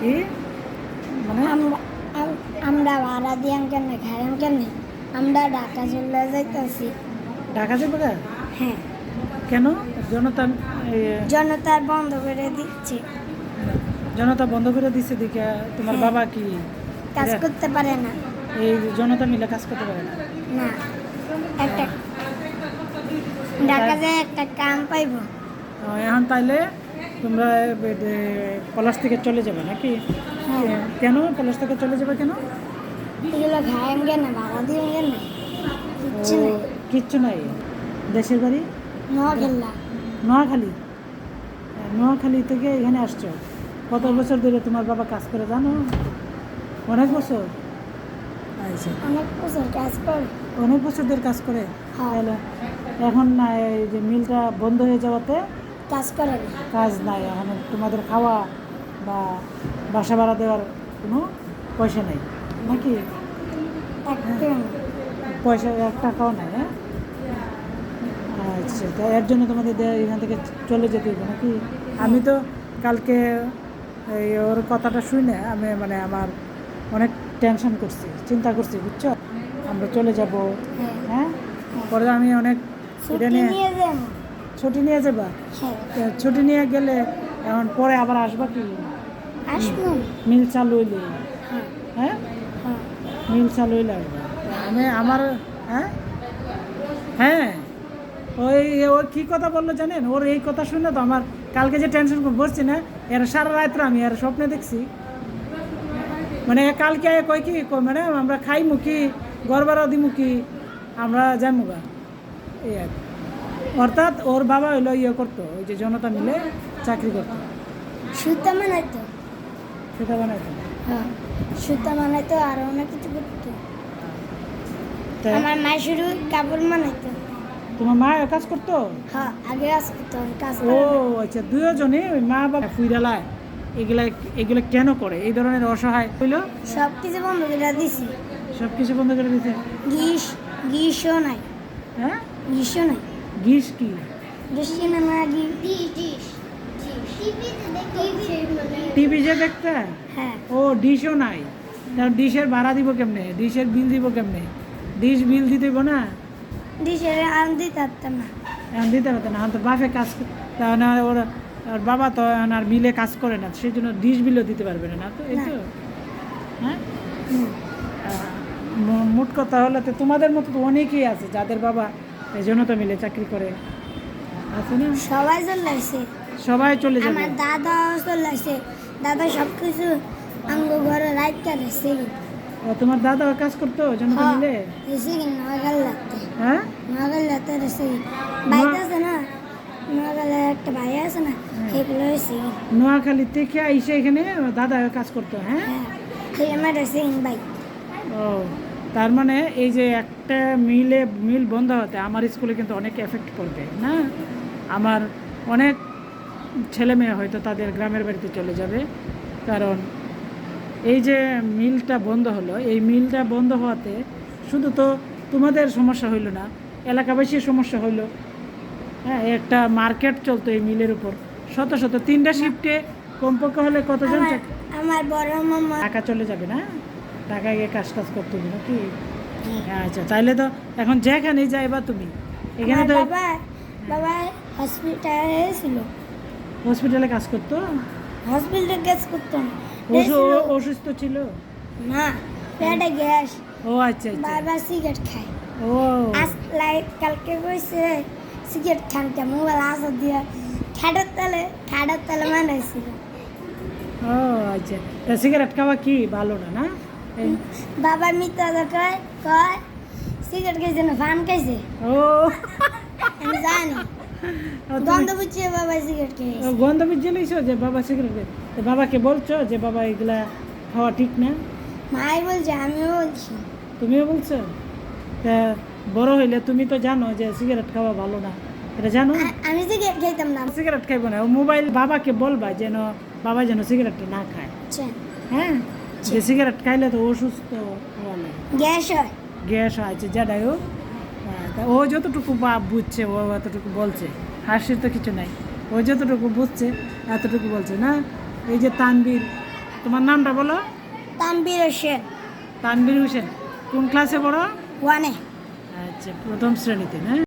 কি? মানে আমরা আম- আমরা ভাড়া দিয়াম কেন খাইলাম কেন আমরা ঢাকা চলে যাইতেছি। ঢাকা যাবে হ্যাঁ। কেন? জনতা এ, জনতার বন্ধ করে দিচ্ছে। জনতা বন্ধ করে দিছে দিকে তোমার হ্যাঁ। বাবা কি? কাজ করতে পারে না। এই জনতা মিলে কাজ করতে পারে না। না। একটা ঢাকা যায় একটা কাম পাইব। এখন তাইলে তোমরা পলাশ থেকে চলে যাবে নাকি? হ্যাঁ। কেন? পলাশ থেকে চলে যাবে কেন? কিচ্ছু নাই। দেশের বাড়ি? নোয়াখালী? নোয়াখালী থেকে এখানে আসছো। কত বছর ধরে তোমার বাবা কাজ করে জানো? অনেক বছর? আচ্ছা। অনেক বছর কাজ করে। অনেক বছর ধরে কাজ করে? হ্যাঁ। তাহলে এখন এই যে মিলটা বন্ধ হয়ে যাওয়াতে কাজ করে না। কাজ নাই এখন তোমাদের খাওয়া বা বাসা ভাড়া দেওয়ার কোনো পয়সা নেই। নাকি? পয়সা এক টাকাও নাই হ্যাঁ? আচ্ছা তা এর জন্য তোমাদের এখান থেকে চলে যেতে হবে নাকি? আমি তো কালকে এই ওর কথাটা শুনে আমি মানে আমার অনেক টেনশন করছি চিন্তা করছি বুঝছ? আমরা চলে যাব হ্যাঁ। হ্যাঁ? পরে আমি অনেক এটা নিয়ে ছুটি নিয়ে যাবা? হ্যাঁ। ছুটি নিয়ে গেলে এখন পরে আবার আসবা কি? আসব। মিল চালু হইলে। হ্যাঁ। হ্যাঁ? হ্যাঁ। মিল চালু হইলে আসবা। আমি আমার হ্যাঁ? হ্যাঁ। ওই ও কি কথা বলল জানেন? ওর এই কথা শুনে তো আমার কালকে যে টেনশন বসছি না? এর সারা রাত্রে আমি আর স্বপ্নে দেখছি। মানে কালকে আয়া কয় কি মানে আমরা খাই মুখি গড়বারও দি আমরা যাই মুগা এই আর। অর্থাৎ ওর বাবা হইল ইয়ে করতো ওই যে জনতা মিলে চাকরি করতো। সুতা মানাইতো সেটা বানাইতো? হ্যাঁ সুতা মানাইতো আর অনেক কিছু করতো। আমার মা শুরু কাপড় মানাইতো তোমার মা কাজ করতো? হ্যাঁ আগে কাজ করতো কাজ ও আচ্ছা দুজনে ওই মা বাবা ফুইরালায় এগুলা এগুলো কেন করে? এই ধরনের অসহায় হইল? সব কিছু বন্ধ করে দিছি। সব কিছু বন্ধ করে দিতে গ্রীষ গ্রীষ্ম নাই। হ্যাঁ? গ্রীষ্ম নাই। গিস কি? গ্রীষ্ম না না গ্রীষ টিভি যে দেখতে? হ্যাঁ। ও ডিশও নাই। তার ডিশের ভাড়া দিব কেমনে? ডিশের বিল দিব কেমনে? ডিশ বিল দিতে না? ডিশের আম দিতে পারতাম না। এখন দিতে পারতো না। তো বাপে কাজ না ওর ওর বাবা তো আর মিলে কাজ করে না সেই জন্য ডিশ বিলও দিতে পারবে না না তো? এই তো? হ্যাঁ? মোট কথা হলো তো তোমাদের মতো তো অনেকেই আছে যাদের বাবা এই জন্য তো মিলে চাকরি করে। আছে না? সবাই চলে আসছে সবাই চলে যাবে। আমার দাদা চলে আসছে দাদা সব কিছু আঙ্গ ঘরে রাইট কাটছে ও, তোমার দাদা কাজ করতো? জনতা হ্যাঁ মিলে? এসে কি নগাল লাগতে হ্যাঁ? নগাল লাগতে এসে ভাই আছে না? নগালে একটা ভাই আছে না সেগুলো এসে নোয়াখালী থেকে এসে এখানে দাদা কাজ করতো হ্যাঁ? হ্যাঁ আমার এসে ভাই ও। তার মানে এই যে একটা মিলে মিল বন্ধ হতে আমার স্কুলে কিন্তু অনেক এফেক্ট পড়বে না? আমার অনেক ছেলে মেয়ে হয়তো তাদের গ্রামের বাড়িতে চলে যাবে কারণ এই যে মিলটা বন্ধ হলো এই মিলটা বন্ধ হওয়াতে শুধু তো তোমাদের সমস্যা হইল না এলাকাবাসীর সমস্যা হইল। হ্যাঁ একটা মার্কেট চলতো এই মিলের উপর শত শত তিনটা শিফটে কমপক্ষে হলে কতজন আমার বড় মামা ঢাকা চলে যাবে না? ঢাকায় গিয়ে কাজ টাজ করতে হবে নাকি? আচ্ছা তাইলে তো এখন যেখানে যাইবা তুমি। এখানে তো বাবা বাবা হসপিটালে ছিল। হসপিটালে কাজ করতো? হসপিটালে কাজ করতাম অসুস্থ ছিল? না পেটে গ্যাস। ও আচ্ছা আচ্ছা। বারবার সিগারেট খায়। ও। আজ লাইট কালকে কইছে সিগারেট খানতে মোবাইল আসা দিয়া। ঠাডার তালে ঠাডার তালে মানাইছিল ও আচ্ছা। সিগারেট খাওয়া কি? ভালো না না? বাবা মিথ্যা তো কয় কয় সিগারেট খাইছে না ফান খাইছে? ও। আমি জানি। গন্ধ বুঝিয়ে বাবা সিগারেট ও খেয়েছে গন্ধ বুঝে লইছো যে বাবা সিগারেট খায়। তো বাবাকে বলছো যে বাবা এগুলা খাওয়া ঠিক না? মাই বলছে আমিও বলছি। তুমিও বলছো? তা বড় হইলে তুমি তো জানো যে সিগারেট খাওয়া ভালো না। এটা জানো? আমি সিগারেট খাইতাম না। সিগারেট খাইব না। মোবাইল বাবাকে বলবা যেন বাবা যেন সিগারেটটা না খায়। আচ্ছা, হ্যাঁ? যে সিগারেট খাইলে তো অসুস্থ গ্যাস হয়। গ্যাস আছে যেটাই হোক হ্যাঁ, ও যতটুকু বাপ বুঝছে ও এতটুকু বলছে হাসির তো কিছু নাই। ও যতটুকু বুঝছে এতটুকু বলছে না? এই যে তানবীর তোমার নামটা বলো? তানবীর হোসেন। তানবীর হোসেন কোন ক্লাসে পড়ো? ওয়ানে আচ্ছা প্রথম শ্রেণীতে না?